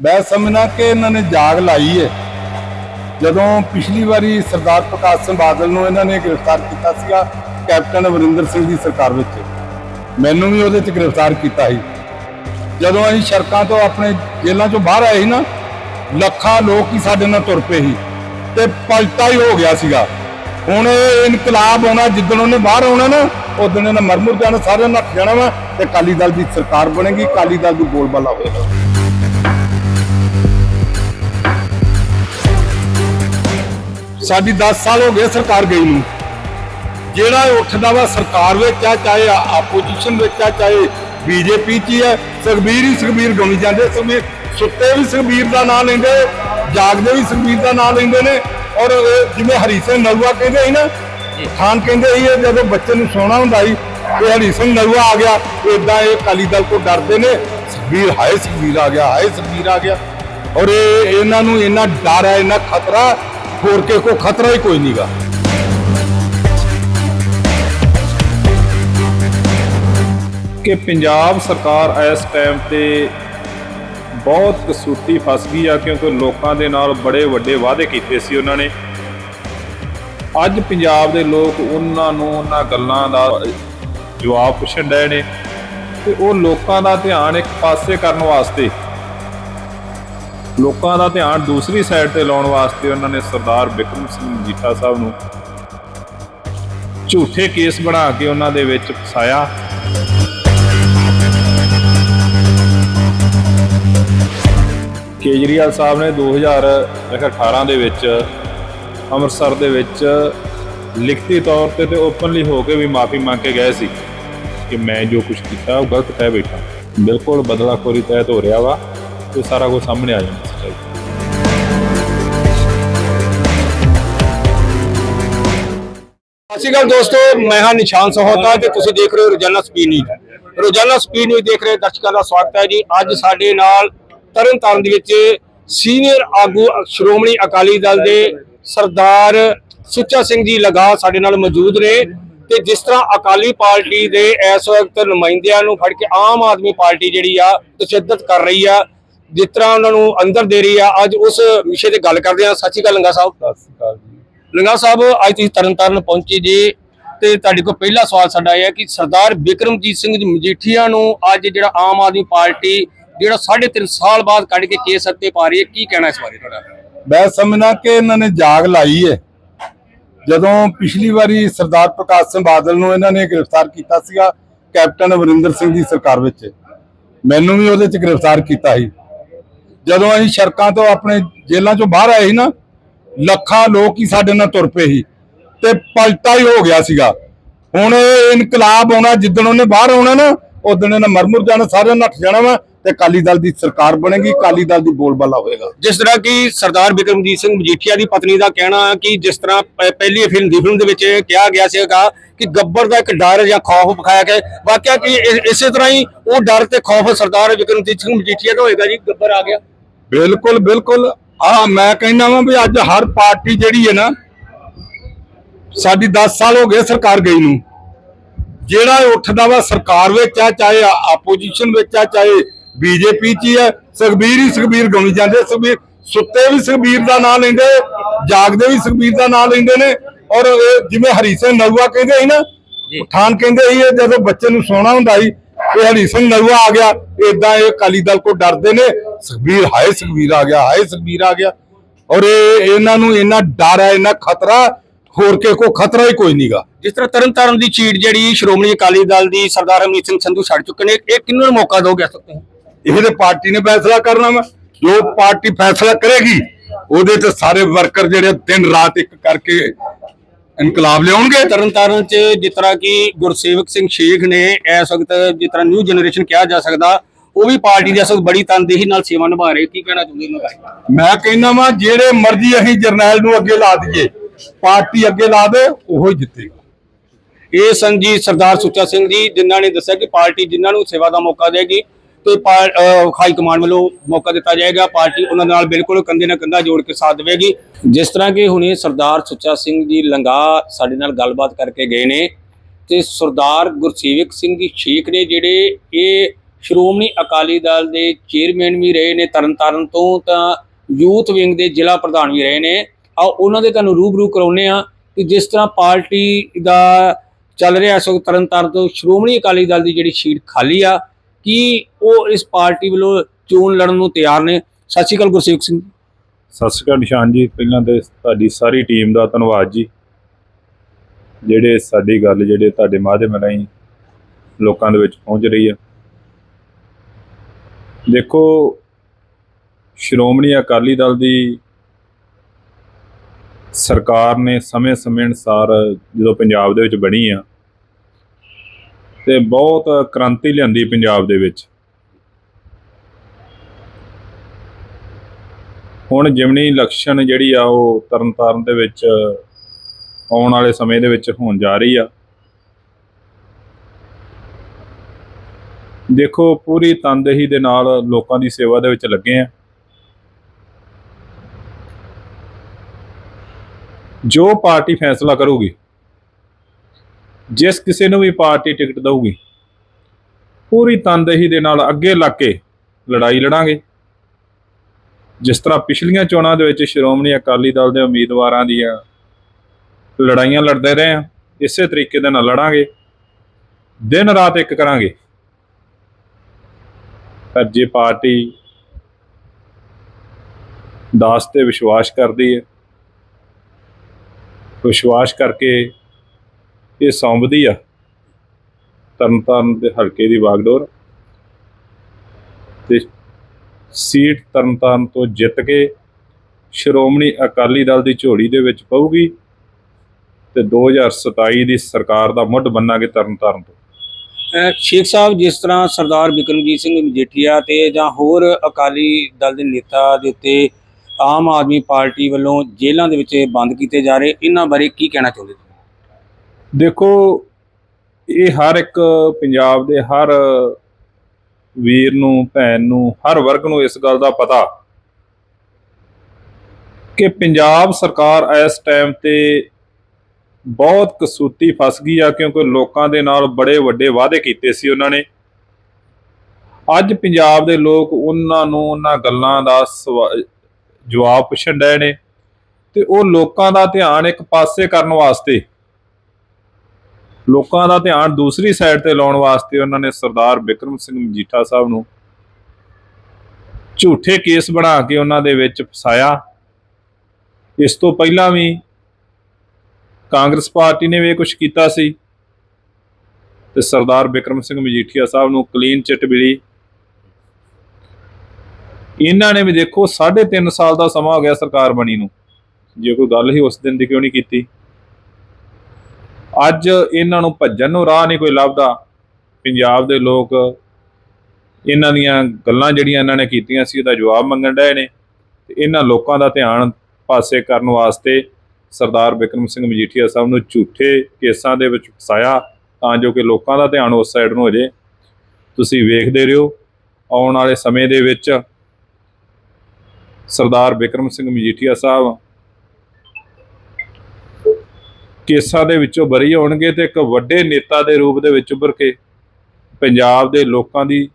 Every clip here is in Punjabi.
ਮੈਂ ਸਮਝਣਾ ਕਿ ਇਹਨਾਂ ਨੇ ਜਾਗ ਲਾਈ ਹੈ ਜਦੋਂ ਪਿਛਲੀ ਵਾਰੀ ਸਰਦਾਰ ਪ੍ਰਕਾਸ਼ ਸਿੰਘ ਬਾਦਲ ਨੂੰ ਇਹਨਾਂ ਨੇ ਗ੍ਰਿਫਤਾਰ ਕੀਤਾ ਸੀਗਾ, ਕੈਪਟਨ ਅਮਰਿੰਦਰ ਸਿੰਘ ਦੀ ਸਰਕਾਰ ਵਿੱਚ। ਮੈਨੂੰ ਵੀ ਉਹਦੇ 'ਚ ਗ੍ਰਿਫਤਾਰ ਕੀਤਾ ਸੀ। ਜਦੋਂ ਅਸੀਂ ਸੜਕਾਂ ਤੋਂ ਆਪਣੇ ਜੇਲ੍ਹਾਂ ਚੋਂ ਬਾਹਰ ਆਏ ਸੀ ਨਾ, ਲੱਖਾਂ ਲੋਕ ਹੀ ਸਾਡੇ ਨਾਲ ਤੁਰ ਪਏ ਸੀ ਤੇ ਪਲਟਾ ਹੀ ਹੋ ਗਿਆ ਸੀਗਾ। ਹੁਣ ਇਹ ਇਨਕਲਾਬ ਆਉਣਾ, ਜਿੱਦਣ ਉਹਨੇ ਬਾਹਰ ਆਉਣਾ ਨਾ, ਉਦੋਂ ਇਹਨਾਂ ਮਰਮੁਰ ਜਾਣਾ, ਸਾਰਿਆਂ ਨਾਲ ਨੱਠ ਜਾਣਾ ਵਾ ਤੇ ਅਕਾਲੀ ਦਲ ਦੀ ਸਰਕਾਰ ਬਣੇਗੀ, ਅਕਾਲੀ ਦਲ ਦੀ ਬੋਲਬਾਲਾ ਹੋਏਗਾ। ਸਾਡੀ 10 ਸਾਲ ਹੋ ਗਏ ਸਰਕਾਰ ਗਈ ਨੂੰ। ਜਿਹੜਾ ਉੱਠਦਾ ਵਾ ਸਰਕਾਰ ਵਿੱਚ ਆ ਚਾਹੇ ਆਪੋਜੀਸ਼ਨ ਵਿੱਚ ਆ ਚਾਹੇ ਬੀਜੇਪੀ 'ਚ ਹੀ ਹੈ, ਸੁਖਬੀਰ ਹੀ ਸੁਖਬੀਰ ਗਾਉਣੀ ਜਾਂਦੇ ਸੁਖਬੀਰ ਸੁੱਤੇ ਵੀ ਸੁਖਬੀਰ ਦਾ ਨਾਮ ਲੈਂਦੇ, ਜਾਗਦੇ ਵੀ ਸੁਖਬੀਰ ਦਾ ਨਾਮ ਲੈਂਦੇ ਨੇ। ਔਰ ਜਿਵੇਂ ਹਰੀ ਸਿੰਘ ਨਲੂਆ ਕਹਿੰਦੇ ਸੀ ਨਾ, ਖਾਨ ਕਹਿੰਦੇ ਸੀ, ਇਹ ਜਦੋਂ ਬੱਚੇ ਨੂੰ ਸੋਣਾ ਹੁੰਦਾ ਸੀ ਇਹ ਹਰੀ ਸਿੰਘ ਨਲੂਆ ਆ ਗਿਆ। ਇਦਾਂ ਇਹ ਅਕਾਲੀ ਦਲ ਤੋਂ ਡਰਦੇ ਨੇ, ਸੁਖਬੀਰ ਹਾਏ ਸੁਖਬੀਰ ਆ ਗਿਆ, ਹਾਏ ਸੁਖਬੀਰ ਆ ਗਿਆ। ਔਰ ਇਹ ਇਹਨਾਂ ਨੂੰ ਇੰਨਾ ਡਰ ਹੈ, ਇੰਨਾ ਖਤਰਾ ਹੋਰ ਕੇ ਕੋ ਖਤਰਾ ਹੀ ਕੋਈ ਨਹੀਂਗਾ ਕਿ ਪੰਜਾਬ ਸਰਕਾਰ ਇਸ ਟਾਈਮ ਤੇ ਬਹੁਤ ਕਸੂਤੀ ਫਸ ਗਈ ਆ, ਕਿਉਂਕਿ ਲੋਕਾਂ ਦੇ ਨਾਲ ਬੜੇ ਵੱਡੇ ਵਾਅਦੇ ਕੀਤੇ ਸੀ ਉਹਨਾਂ ਨੇ। ਅੱਜ ਪੰਜਾਬ ਦੇ ਲੋਕ ਉਹਨਾਂ ਨੂੰ ਉਹਨਾਂ ਗੱਲਾਂ ਦਾ ਜਵਾਬ ਪੁੱਛਣ ਡਏ ਨੇ ਤੇ ਉਹ ਲੋਕਾਂ ਦਾ ਧਿਆਨ ਇੱਕ ਪਾਸੇ ਕਰਨ ਵਾਸਤੇ ਲੋਕਾਂ ਦਾ ਧਿਆਨ ਦੂਸਰੀ ਸਾਈਡ ਤੇ ਲਾਉਣ ਵਾਸਤੇ ਉਹਨਾਂ ਨੇ ਸਰਦਾਰ ਬਿਕਰਮ ਸਿੰਘ ਜੀਠਾ ਸਾਹਿਬ ਨੂੰ ਝੂਠੇ ਕੇਸ ਬਣਾ ਕੇ ਉਹਨਾਂ ਦੇ ਵਿੱਚ ਫਸਾਇਆ। ਕੇਜਰੀਵਾਲ ਸਾਹਿਬ ਨੇ 2018 ਦੇ ਵਿੱਚ ਅੰਮ੍ਰਿਤਸਰ ਦੇ ਵਿੱਚ ਲਿਖਤੀ ਤੌਰ ਤੇ ਤੇ ਓਪਨਲੀ ਹੋ ਕੇ ਵੀ ਮਾਫੀ ਮੰਗ ਕੇ ਗਏ ਸੀ ਕਿ ਮੈਂ ਜੋ ਕੁਝ ਕੀਤਾ ਉਹ ਗਲਤ ਕਹਿ ਬੈਠਾ। ਬਿਲਕੁਲ ਬਦਲਾਖੋਰੀ ਤਹਿਤ ਹੋ ਰਿਹਾ ਵਾ। ਤੇ ਸਾਰਾ ਕੁਝ ਸਾਹਮਣੇ ਆ ਜਾਣਾ ਸੱਚਾਈ ਸਤਿ ਸ਼੍ਰੀ ਅਕਾਲ ਦੋਸਤੋ, ਮੈਂ ਹਾਂ ਨਿਸ਼ਾਨ ਸਹੋਤਾ ਤੇ ਤੁਸੀਂ ਦੇਖ ਰਹੇ ਹੋ Rozana speed news. Rozana speed news ਦੇਖ ਰਹੇ ਦਰਸ਼ਕਾਂ ਦਾ ਸਵਾਗਤ ਹੈ ਜੀ। ਅੱਜ ਸਾਡੇ ਨਾਲ ਤਰਨਤਾਰਨ ਦੇ ਵਿੱਚ ਸੀਨੀਅਰ ਆਗੂ ਸ਼੍ਰੋਮਣੀ ਅਕਾਲੀ ਦਲ ਦੇ ਸਰਦਾਰ ਸੁੱਚਾ ਸਿੰਘ ਜੀ ਲਗਾ ਸਾਡੇ ਨਾਲ ਮੌਜੂਦ ਨੇ ਤੇ ਜਿਸ ਤਰ੍ਹਾਂ ਅਕਾਲੀ ਪਾਰਟੀ ਦੇ ਇਸ ਵਕਤ ਨੁਮਾਇੰਦਿਆਂ ਨੂੰ ਫੜ ਕੇ ਆਮ ਆਦਮੀ ਪਾਰਟੀ ਜਿਹੜੀ ਆ ਤਸ਼ੱਦਦ ਕਰ ਰਹੀ ਆ ਜਿਸ ਤਰ੍ਹਾਂ ਉਹਨਾਂ ਨੂੰ ਅੰਦਰ ਦੇ ਰਹੀ ਆ ਅੱਜ ਉਸ ਵਿਸ਼ੇ ਤੇ ਗੱਲ ਕਰਦੇ ਆ। ਸੱਚੀ ਗੱਲ ਲੰਗਾ ਸਾਹਿਬ। ਸਤਿ ਸ਼੍ਰੀ ਅਕਾਲ ਜੀ। ਲੰਗਾ ਸਾਹਿਬ ਅੱਜ ਤੁਸੀਂ ਤਰਨਤਾਰਨ ਪਹੁੰਚੇ ਜੀ ਤੇ ਤੁਹਾਡੇ ਕੋਲ ਪਹਿਲਾ ਸਵਾਲ ਸਾਡਾ ਇਹ ਹੈ ਕਿ ਸਰਦਾਰ ਬਿਕਰਮਜੀਤ ਸਿੰਘ ਜੀ ਮਜੀਠੀਆ ਨੂੰ ਅੱਜ ਜਿਹੜਾ ਆਮ ਆਦਮੀ ਪਾਰਟੀ ਜਿਹੜਾ 3.5 ਸਾਲ ਬਾਅਦ ਕੱਢ ਕੇ ਕੇਸ ਅੱਤੇ ਪਾ ਰਹੀ ਹੈ ਕੀ ਕਹਿਣਾ ਇਸ ਬਾਰੇ ਤੁਹਾਡਾ? ਮੈਂ ਸਮਝਣਾ ਕਿ ਇਹਨਾਂ ਨੇ ਜਾਗ ਲਾਈ ਹੈ। ਜਦੋਂ ਪਿਛਲੀ ਵਾਰੀ ਸਰਦਾਰ ਪ੍ਰਕਾਸ਼ ਸਿੰਘ ਬਾਦਲ ਨੂੰ ਇਹਨਾਂ ਨੇ ਗ੍ਰਿਫਤਾਰ ਕੀਤਾ ਸੀਗਾ ਕੈਪਟਨ ਅਮਰਿੰਦਰ ਸਿੰਘ ਦੀ ਸਰਕਾਰ ਵਿੱਚ ਮੈਨੂੰ ਵੀ ਉਹਦੇ 'ਚ ਗ੍ਰਿਫਤਾਰ ਕੀਤਾ ਸੀ। ਜਦੋਂ ਅਸੀਂ ਸੜਕਾਂ ਤੋਂ ਆਪਣੇ ਜੇਲ੍ਹਾਂ 'ਚੋਂ ਬਾਹਰ ਆਏ ਸੀ ਨਾ, ਲੱਖਾਂ ਲੋਕ ਹੀ ਸਾਡੇ ਨਾਲ ਤੁਰ ਪਏ ਸੀ ਤੇ ਪਲਟਾ ਹੀ ਹੋ ਗਿਆ ਸੀਗਾ। ਹੁਣ ਇਹ ਇਨਕਲਾਬ ਆਉਣਾ, ਜਿੱਦਣ ਉਹਨੇ ਬਾਹਰ ਆਉਣਾ ਨਾ ਉਦੋਂ ਇਹਨਾਂ ਮਰਮੁਰ ਜਾਣਾ, ਸਾਰਿਆਂ ਨੱਠ ਜਾਣਾ ਵਾ ਤੇ ਅਕਾਲੀ ਦਲ ਦੀ ਸਰਕਾਰ ਬਣੇਗੀ, ਅਕਾਲੀ ਦਲ ਦੀ ਬੋਲਬਾਲਾ ਹੋਏਗਾ। ਜਿਸ ਤਰ੍ਹਾਂ ਕਿ ਸਰਦਾਰ ਬਿਕਰਮਜੀਤ ਸਿੰਘ ਮਜੀਠੀਆ ਦੀ ਪਤਨੀ ਦਾ ਕਹਿਣਾ ਕਿ ਜਿਸ ਤਰ੍ਹਾਂ ਪਹਿਲੀ ਫਿਲਮ ਦੀ ਫਿਲਮ ਦੇ ਵਿੱਚ ਇਹ ਕਿਹਾ ਗਿਆ ਸੀਗਾ ਕਿ ਗੱਬਰ ਦਾ ਇੱਕ ਡਰ ਜਾਂ ਖੌਫ ਵਿਖਾਇਆ ਗਿਆ। ਵਾਕਿਆ ਕਿ ਇਸੇ ਤਰ੍ਹਾਂ ਹੀ ਉਹ ਡਰ ਤੇ ਖੌਫ ਸਰਦਾਰ ਬਿਕਰਮਜੀਤ ਸਿੰਘ ਮਜੀਠੀਆ ਦਾ ਹੋਏਗਾ ਜੀ, ਗੱਬਰ ਆ ਗਿਆ। ਬਿਲਕੁਲ ਬਿਲਕੁਲ। ਆ ਮੈਂ ਕਹਿੰਦਾ ਵਾਂ ਵੀ ਅੱਜ ਹਰ ਪਾਰਟੀ ਜਿਹੜੀ ਹੈ ਨਾ ਸਾਡੀ 10 ਸਾਲ ਹੋ ਗਏ ਸਰਕਾਰ ਗਈ ਨੂੰ। ਜਿਹੜਾ ਉੱਠਦਾ ਵਾ ਸਰਕਾਰ ਵਿੱਚ ਆ ਚਾਹੇ ਆਪੋਜੀਸ਼ਨ ਵਿੱਚ ਆ ਚਾਹੇ ਬੀਜੇਪੀ 'ਚ ਹੀ ਸੁਖਬੀਰ ਹੀ ਸੁਖਬੀਰ ਗਾਉਣੀ ਜਾਂਦੇ ਸੁਖਬੀਰ ਸੁੱਤੇ ਵੀ ਸੁਖਬੀਰ ਦਾ ਨਾਮ ਲੈਂਦੇ ਜਾਗਦੇ ਵੀ ਸੁਖਬੀਰ ਦਾ ਨਾਮ ਲੈਂਦੇ ਨੇ। ਔਰ ਜਿਵੇਂ ਹਰੀ ਸਿੰਘ ਨਲੂਆ ਕਹਿੰਦੇ ਸੀ ਨਾ ਖਾਨ ਕਹਿੰਦੇ ਸੀ ਇਹ ਜਦੋਂ ਬੱਚੇ ਨੂੰ ਸੋਣਾ ਹੁੰਦਾ ਸੀ ਇਹ ਹਰੀ ਸਿੰਘ ਨਲੂਆ ਆ ਗਿਆ। ਇਦਾਂ ਇਹ ਅਕਾਲੀ ਦਲ ਕੋ ਡਰਦੇ ਨੇ। ਸੁਖਬੀਰ ਹਾਏ ਸੁਖਬੀਰ ਆ ਗਿਆ ਹਾਏ ਸੁਖਬੀਰ ਆ ਗਿਆ। ਔਰ ਇਹ ਇਹਨਾਂ ਨੂੰ ਇੰਨਾ ਡਰ ਹੈ ਇੰਨਾ ਖਤਰਾ ਹੋਰ ਕੇ ਕੋ ਖਤਰਾ ਹੀ ਕੋਈ ਨਹੀਂਗਾ ਜਿਸ ਤਰ੍ਹਾਂ ਤਰਨਤਾਰਨ ਦੀ ਚੀਟ ਜਿਹੜੀ ਸ਼੍ਰੋਮਣੀ ਅਕਾਲੀ ਦਲ ਦੀ ਸਰਦਾਰ ਹਰਮੀਤ ਸਿੰਘ ਸੰਧੂ ਛੱਡ ਚੁੱਕੇ ਨੇ ਇਹ ਕਿਹਨੂੰ ਨੂੰ ਮੌਕਾ ਦੋਗੇ ਵਕਤ ਇਹ ਤੇ ਪਾਰਟੀ ਨੇ ਫੈਸਲਾ ਕਰਨਾ ਵਾ। ਜੋ ਪਾਰਟੀ ਫੈਸਲਾ ਕਰੇਗੀ ਉਹਦੇ ਤੇ ਸਾਰੇ ਵਰਕਰ ਜਿਹੜੇ ਦਿਨ ਰਾਤ ਇੱਕ ਕਰਕੇ ਇਨਕਲਾਬ ਲਿਆਉਣਗੇ? ਤਰਨਤਾਰਨ ਚ ਜਿਸ ਤਰ੍ਹਾਂ ਕਿ ਗੁਰਸੇਵਕ ਸਿੰਘ ਸ਼ੇਖ ਨੇ ਇਸ ਵਕਤ ਜਿਸ ਤਰ੍ਹਾਂ ਨਿਊ ਜਨਰੇਸ਼ਨ ਕਿਹਾ ਜਾ ਸਕਦਾ ਉਹ ਵੀ ਪਾਰਟੀ ਦੀ ਵਕਤ ਬੜੀ ਤਨਦੇਹੀ ਨਾਲ ਸੇਵਾ ਨਿਭਾ ਰਹੇ। ਕੀ ਕਹਿਣਾ ਚਾਹੁੰਦੇ ਇਹਨਾਂ ਬਾਰੇ? ਮੈਂ ਕਹਿੰਦਾ ਵਾਂ ਜਿਹੜੇ ਮਰਜ਼ੀ ਅਸੀਂ ਜਰਨੈਲ ਨੂੰ ਅੱਗੇ ਲਾ ਦਈਏ ਪਾਰਟੀ ਅੱਗੇ ਲਾ ਦੇ ਉਹੋ ਹੀ ਜਿੱਤੇਗਾ ਇਹ ਸਨ ਜੀ ਸਰਦਾਰ ਸੁੱਚਾ ਸਿੰਘ ਜੀ ਜਿਨ੍ਹਾਂ ਨੇ ਦੱਸਿਆ ਕਿ ਪਾਰਟੀ ਜਿਨ੍ਹਾਂ ਨੂੰ ਸੇਵਾ ਦਾ ਮੌਕਾ ਦੇਗੀ ਤੇ ਹਾਈ ਕਮਾਂਡ ਵੱਲੋਂ ਮੌਕਾ ਦਿੱਤਾ ਜਾਏਗਾ। ਪਾਰਟੀ ਉਹਨਾਂ ਨਾਲ ਬਿਲਕੁਲ ਕੰਧੇ ਨਾਲ ਕੰਧਾ ਜੋੜ ਕੇ ਸਾਥ ਦੇਵੇਗੀ। ਜਿਸ ਤਰ੍ਹਾਂ ਕਿ ਹੁਣੇ ਸਰਦਾਰ ਸੁੱਚਾ ਸਿੰਘ ਜੀ ਲੰਗਾ ਸਾਡੇ ਨਾਲ ਗੱਲਬਾਤ ਕਰਕੇ ਗਏ ਨੇ ਤੇ ਸਰਦਾਰ ਗੁਰਸੇਵਕ ਸਿੰਘ ਜੀ ਸ਼ੇਖ ਨੇ ਜਿਹੜੇ ਇਹ ਸ਼੍ਰੋਮਣੀ ਅਕਾਲੀ ਦਲ ਦੇ ਚੇਅਰਮੈਨ ਵੀ ਰਹੇ ਨੇ ਤਰਨਤਾਰਨ ਤੋਂ, ਤਾਂ ਯੂਥ ਵਿੰਗ ਦੇ ਜ਼ਿਲ੍ਹਾ ਪ੍ਰਧਾਨ ਵੀ ਰਹੇ ਨੇ। ਆ ਉਹਨਾਂ ਦੇ ਤੁਹਾਨੂੰ ਰੂਬਰੂ ਕਰਾਉਨੇ ਆ ਕਿ ਜਿਸ ਤਰ੍ਹਾਂ ਪਾਰਟੀ ਦਾ ਚੱਲ ਰਿਹਾ ਇਸ ਵਕਤ ਤਰਨਤਾਰਨ ਤੋਂ ਸ਼੍ਰੋਮਣੀ ਅਕਾਲੀ ਦਲ ਦੀ ਜਿਹੜੀ ਸੀਟ ਖਾਲੀ ਆ ਕੀ ਉਹ ਇਸ ਪਾਰਟੀ ਵੱਲੋਂ ਚੋਣ ਲੜਨ ਨੂੰ ਤਿਆਰ ਨੇ? ਸਤਿ ਸ਼੍ਰੀ ਅਕਾਲ ਗੁਰਸੇਵਕ ਸਿੰਘ ਸਤਿ ਸ਼੍ਰੀ ਅਕਾਲ ਨਿਸ਼ਾਨ ਜੀ। ਪਹਿਲਾਂ ਤੇ ਤੁਹਾਡੀ ਸਾਰੀ ਟੀਮ ਦਾ ਧੰਨਵਾਦ ਜੀ। ਜਿਹੜੇ ਸਾਡੀ ਗੱਲ, ਜਿਹੜੇ ਤੁਹਾਡੇ ਮਾਧਿਅਮ ਰਾਹੀਂ ਲੋਕਾਂ ਦੇ ਵਿੱਚ ਪਹੁੰਚ ਰਹੀ ਆ। ਦੇਖੋ, ਸ਼੍ਰੋਮਣੀ ਅਕਾਲੀ ਦਲ ਦੀ ਸਰਕਾਰ ਨੇ ਸਮੇਂ-ਸਮੇਂ ਅਨੁਸਾਰ ਜਦੋਂ ਪੰਜਾਬ ਦੇ ਵਿੱਚ ਬਣੀ ਆ ਤੇ ਬਹੁਤ ਕ੍ਰਾਂਤੀ ਲਿਆਂਦੀ ਪੰਜਾਬ ਦੇ ਵਿੱਚ। ਹੁਣ ਜਿਮਨੀ ਇਲੈਕਸ਼ਨ ਜਿਹੜੀ ਆ, ਉਹ ਤਰਨਤਾਰਨ ਦੇ ਵਿੱਚ ਆਉਣ ਵਾਲੇ ਸਮੇਂ ਦੇ ਵਿੱਚ ਹੋਣ ਜਾ ਰਹੀ ਆ। ਦੇਖੋ, ਪੂਰੀ ਤਨਦੇਹੀ ਦੇ ਨਾਲ ਲੋਕਾਂ ਦੀ ਸੇਵਾ ਦੇ ਵਿੱਚ ਲੱਗੇ ਆ। ਜੋ ਪਾਰਟੀ ਫੈਸਲਾ ਕਰੂਗੀ ਜਿਸ ਕਿਸੇ ਨੂੰ ਵੀ ਪਾਰਟੀ ਟਿਕਟ ਦੇਊਗੀ, ਪੂਰੀ ਤਨਦੇਹੀ ਦੇ ਨਾਲ ਅੱਗੇ ਲੱਗ ਕੇ ਲੜਾਈ ਲੜਾਂਗੇ। ਜਿਸ ਤਰ੍ਹਾਂ ਪਿਛਲੀਆਂ ਚੋਣਾਂ ਦੇ ਵਿੱਚ ਸ਼੍ਰੋਮਣੀ ਅਕਾਲੀ ਦਲ ਦੇ ਉਮੀਦਵਾਰਾਂ ਦੀਆਂ ਲੜਾਈਆਂ ਲੜਦੇ ਰਹੇ ਆ ਇਸੇ ਤਰੀਕੇ ਦੇ ਨਾਲ ਲੜਾਂਗੇ। ਦਿਨ ਰਾਤ ਇੱਕ ਕਰਾਂਗੇ। ਪਰ ਜੇ ਪਾਰਟੀ ਦਾਸ ਤੇ ਵਿਸ਼ਵਾਸ ਕਰਦੀ ਹੈ, ਵਿਸ਼ਵਾਸ ਕਰਕੇ ਇਹ ਸੌਂਪਦੀ ਆ। ਤਰਨਤਾਰਨ ਦੇ ਹਲਕੇ ਦੀ ਵਾਗਡੋਰ। ਤੇ ਸੀਟ ਤਰਨਤਾਰਨ ਤੋਂ ਜਿੱਤ ਕੇ ਸ਼੍ਰੋਮਣੀ ਅਕਾਲੀ ਦਲ ਦੀ ਝੋਲੀ ਦੇ ਵਿੱਚ ਪਊਗੀ ਤੇ 2027 ਦੀ ਸਰਕਾਰ ਦਾ ਮੁੱਢ ਬੰਨਾਂਗੇ ਤਰਨਤਾਰਨ ਤੋਂ। ਸ਼ੇਖ ਸਾਹਿਬ, ਜਿਸ ਤਰ੍ਹਾਂ ਸਰਦਾਰ ਬਿਕਰਮਜੀਤ ਸਿੰਘ ਮਜੀਠੀਆ ਤੇ ਜਾਂ ਹੋਰ ਅਕਾਲੀ ਦਲ ਦੇ ਨੇਤਾ ਦੇ ਉੱਤੇ ਆਮ ਆਦਮੀ ਪਾਰਟੀ ਵੱਲੋਂ ਜੇਲ੍ਹਾਂ ਦੇ ਵਿੱਚ ਬੰਦ ਕੀਤੇ ਜਾ ਰਹੇ, ਇਹਨਾਂ ਬਾਰੇ ਕੀ ਕਹਿਣਾ ਚਾਹੁੰਦੇ ਦੇਖੋ, ਇਹ ਹਰ ਇੱਕ ਪੰਜਾਬ ਦੇ ਹਰ ਵੀਰ ਨੂੰ, ਭੈਣ ਨੂੰ, ਹਰ ਵਰਗ ਨੂੰ ਇਸ ਗੱਲ ਦਾ ਪਤਾ ਕਿ ਪੰਜਾਬ ਸਰਕਾਰ ਇਸ ਟਾਈਮ ਤੇ ਬਹੁਤ ਕਸੂਤੀ ਫਸ ਗਈ ਆ, ਕਿਉਂਕਿ ਲੋਕਾਂ ਦੇ ਨਾਲ ਬੜੇ ਵੱਡੇ ਵਾਅਦੇ ਕੀਤੇ ਸੀ ਉਹਨਾਂ ਨੇ। ਅੱਜ ਪੰਜਾਬ ਦੇ ਲੋਕ ਉਹਨਾਂ ਨੂੰ ਉਹਨਾਂ ਗੱਲਾਂ ਦਾ ਸਵਾ- ਜਵਾਬ ਪੁੱਛਣ ਡਏ ਨੇ ਤੇ ਉਹ ਲੋਕਾਂ ਦਾ ਧਿਆਨ ਇੱਕ ਪਾਸੇ ਕਰਨ ਵਾਸਤੇ ਲੋਕਾਂ ਦਾ ਧਿਆਨ ਦੂਸਰੀ ਸਾਈਡ ਤੇ ਲਾਉਣ ਵਾਸਤੇ ਉਹਨਾਂ ਨੇ ਸਰਦਾਰ ਬਿਕਰਮ ਸਿੰਘ ਮਜੀਠਾ ਸਾਹਿਬ ਨੂੰ ਝੂਠੇ ਕੇਸ ਬਣਾ ਕੇ ਉਹਨਾਂ ਦੇ ਵਿੱਚ ਫਸਾਇਆ। ਇਸ ਤੋਂ ਪਹਿਲਾਂ ਵੀ ਕਾਂਗਰਸ ਪਾਰਟੀ ਨੇ ਵੀ ਇਹ ਕੁਝ ਕੀਤਾ ਸੀ ਤੇ ਸਰਦਾਰ ਬਿਕਰਮ ਸਿੰਘ ਮਜੀਠੀਆ ਸਾਹਿਬ ਨੂੰ ਕਲੀਨ ਚਿੱਟ ਮਿਲੀ। ਇਹਨਾਂ ਨੇ ਵੀ ਦੇਖੋ 3.5 ਸਾਲ ਦਾ ਸਮਾਂ ਹੋ ਗਿਆ ਸਰਕਾਰ ਬਣੀ ਨੂੰ। ਜੇ ਕੋਈ ਗੱਲ ਹੀ ਉਸ ਦਿਨ ਦੀ ਕਿਉਂ ਨਹੀਂ ਕੀਤੀ? ਅੱਜ ਇਹਨਾਂ ਨੂੰ ਭੱਜਣ ਨੂੰ ਰਾਹ ਨਹੀਂ ਕੋਈ ਲੱਭਦਾ। ਪੰਜਾਬ ਦੇ ਲੋਕ ਇਹਨਾਂ ਦੀਆਂ ਗੱਲਾਂ ਜਿਹੜੀਆਂ ਇਹਨਾਂ ਨੇ ਕੀਤੀਆਂ ਸੀ, ਉਹਦਾ ਜਵਾਬ ਮੰਗਣ ਡਏ ਨੇ। ਤੇ ਇਹਨਾਂ ਲੋਕਾਂ ਦਾ ਧਿਆਨ ਪਾਸੇ ਕਰਨ ਵਾਸਤੇ ਸਰਦਾਰ ਬਿਕਰਮ ਸਿੰਘ ਮਜੀਠੀਆ ਸਾਹਿਬ ਨੂੰ ਝੂਠੇ ਕੇਸਾਂ ਦੇ ਵਿੱਚ ਫਸਾਇਆ, ਤਾਂ ਜੋ ਕਿ ਲੋਕਾਂ ਦਾ ਧਿਆਨ ਉਸ ਸਾਈਡ ਨੂੰ ਹੋ ਜੇ। ਤੁਸੀਂ ਵੇਖਦੇ ਰਹੋ, ਆਉਣ ਵਾਲੇ ਸਮੇਂ ਦੇ ਵਿੱਚ ਸਰਦਾਰ ਬਿਕਰਮ ਸਿੰਘ ਮਜੀਠੀਆ ਸਾਹਿਬ ਕੇਸਾਂ ਦੇ ਵਿੱਚੋਂ ਬਰੀ ਹੋਣਗੇ ਤੇ ਇੱਕ ਵੱਡੇ ਨੇਤਾ ਦੇ ਰੂਪ ਦੇ ਵਿੱਚ ਉੱਭਰ ਕੇ ਪੰਜਾਬ ਦੇ ਲੋਕਾਂ ਦੀ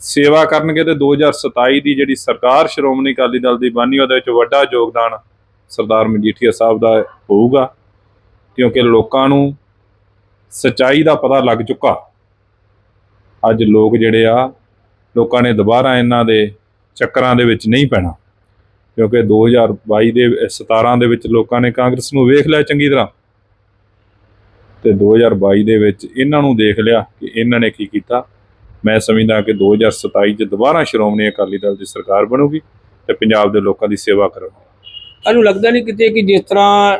ਸੇਵਾ ਕਰਨਗੇ ਤੇ 2027 ਦੀ ਜਿਹੜੀ ਸਰਕਾਰ ਸ਼੍ਰੋਮਣੀ ਅਕਾਲੀ ਦਲ ਦੀ ਬਾਨੀ, ਉਹਦੇ ਵਿੱਚ ਵੱਡਾ ਯੋਗਦਾਨ ਸਰਦਾਰ ਮਜੀਠੀਆ ਸਾਹਿਬ ਦਾ ਹੋਊਗਾ, ਕਿਉਂਕਿ ਲੋਕਾਂ ਨੂੰ ਸਚਾਈ ਦਾ ਪਤਾ ਲੱਗ ਚੁੱਕਾ। ਅੱਜ ਲੋਕ ਜਿਹੜੇ ਆ, ਲੋਕਾਂ ਨੇ ਦੁਬਾਰਾ ਇਹਨਾਂ ਦੇ ਚੱਕਰਾਂ ਦੇ ਵਿੱਚ ਨਹੀਂ ਪੈਣਾ, ਕਿਉਂਕਿ 2022 ਦੇ 17 ਦੇ ਵਿੱਚ ਲੋਕਾਂ ਨੇ ਕਾਂਗਰਸ ਨੂੰ ਵੇਖ ਲਿਆ ਚੰਗੀ ਤਰ੍ਹਾਂ। ਤੇ 2022 ਦੇ ਵਿੱਚ ਇਹਨਾਂ ਨੂੰ ਦੇਖ ਲਿਆ ਕਿ ਇਹਨਾਂ ਨੇ ਕੀ ਕੀਤਾ। ਮੈਂ ਸਮਝਦਾ ਕਿ 2027 ਚ ਦੁਬਾਰਾ ਸ਼੍ਰੋਮਣੀ ਅਕਾਲੀ ਦਲ ਦੀ ਸਰਕਾਰ ਬਣੂਗੀ ਤੇ ਪੰਜਾਬ ਦੇ ਲੋਕਾਂ ਦੀ ਸੇਵਾ ਕਰੂਗੀ ਤੁਹਾਨੂੰ ਲੱਗਦਾ ਨਹੀਂ ਕਿਤੇ ਕਿ ਜਿਸ ਤਰ੍ਹਾਂ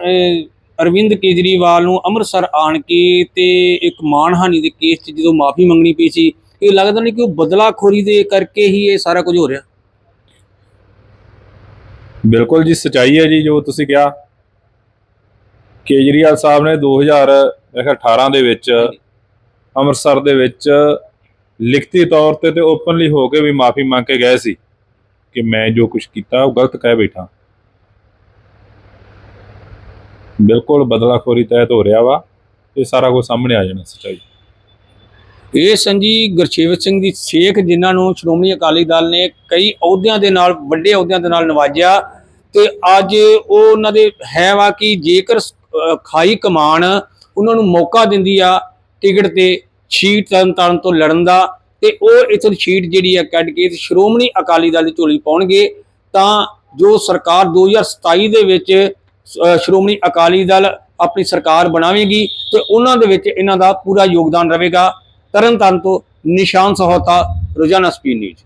ਅਰਵਿੰਦ ਕੇਜਰੀਵਾਲ ਨੂੰ ਅੰਮ੍ਰਿਤਸਰ ਆਣ ਕੇ ਤੇ ਇੱਕ ਮਾਨਹਾਨੀ ਦੇ ਕੇਸ 'ਚ ਜਦੋਂ ਮਾਫੀ ਮੰਗਣੀ ਪਈ ਸੀ ਇਹ ਲੱਗਦਾ ਨਹੀਂ ਕਿ ਉਹ ਬਦਲਾਖੋਰੀ ਦੇ ਕਰਕੇ ਹੀ ਇਹ ਸਾਰਾ ਕੁਝ ਹੋ ਰਿਹਾ? ਬਿਲਕੁਲ ਜੀ ਸਚਾਈ ਹੈ ਜੀ ਜੋ ਤੁਸੀਂ ਕਿਹਾ। ਕੇਜਰੀਵਾਲ ਸਾਹਿਬ ਨੇ 2018 ਦੇ ਵਿੱਚ ਅੰਮ੍ਰਿਤਸਰ ਦੇ ਵਿੱਚ ਲਿਖਤੀ ਤੌਰ ਤੇ ਤੇ ਓਪਨਲੀ ਹੋ ਕੇ ਵੀ ਮਾਫੀ ਮੰਗ ਕੇ ਗਏ ਸੀ ਕਿ ਮੈਂ ਜੋ ਕੁਝ ਕੀਤਾ ਉਹ ਗਲਤ ਕਹਿ ਬੈਠਾ। ਬਿਲਕੁਲ ਬਦਲਾਖੋਰੀ ਤਹਿਤ ਹੋ ਰਿਹਾ ਵਾ, ਇਹ ਸਾਰਾ ਕੁਝ ਸਾਹਮਣੇ ਆ ਜਾਣਾ ਸੱਚਾਈ। ਇਹ ਸੰਜੀ ਗੁਰਸ਼ੇਵਤ ਸਿੰਘ ਦੀ ਸੇਖ, ਜਿਨ੍ਹਾਂ ਨੂੰ ਸ਼੍ਰੋਮਣੀ ਅਕਾਲੀ ਦਲ ਨੇ ਕਈ ਅਹੁਦਿਆਂ ਦੇ ਨਾਲ, ਵੱਡੇ ਅਹੁਦਿਆਂ ਦੇ ਨਾਲ ਨਵਾਜਿਆ ਤੇ ਅੱਜ ਉਹ ਉਹਨਾਂ ਦੇ ਹੈ ਵਾ ਕਿ ਜੇਕਰ ਖਾਈ ਕਮਾਨ ਉਹਨਾਂ ਨੂੰ ਮੌਕਾ ਦਿੰਦੀ ਆ ਟਿਕਟ ਤੇ ਸ਼ੀਟ ਤਰਨ ਤਾਰਨ ਤੋਂ ਲੜਨ ਦਾ ਤੇ ਉਹ ਇਥੋਂ ਸ਼ੀਟ ਜਿਹੜੀ ਆ ਕੱਢ ਕੇ ਸ਼੍ਰੋਮਣੀ ਅਕਾਲੀ ਦਲ ਦੀ ਝੋਲੀ ਪਾਉਣਗੇ, ਤਾਂ ਜੋ ਸਰਕਾਰ 2027 ਦੇ ਵਿੱਚ ਸ਼੍ਰੋਮਣੀ ਅਕਾਲੀ ਦਲ ਆਪਣੀ ਸਰਕਾਰ ਬਣਾਵੇਗੀ ਤੇ ਉਹਨਾਂ ਦੇ ਵਿੱਚ ਇਹਨਾਂ ਦਾ ਪੂਰਾ ਯੋਗਦਾਨ ਰਹੇਗਾ। ਤਰਨਤਾਰਨ ਤੋਂ ਨਿਸ਼ਾਨ ਸਹੋਤਾ ਰੋਜ਼ਾਨਾ ਸਪੀਡ ਨਿਊਜ਼।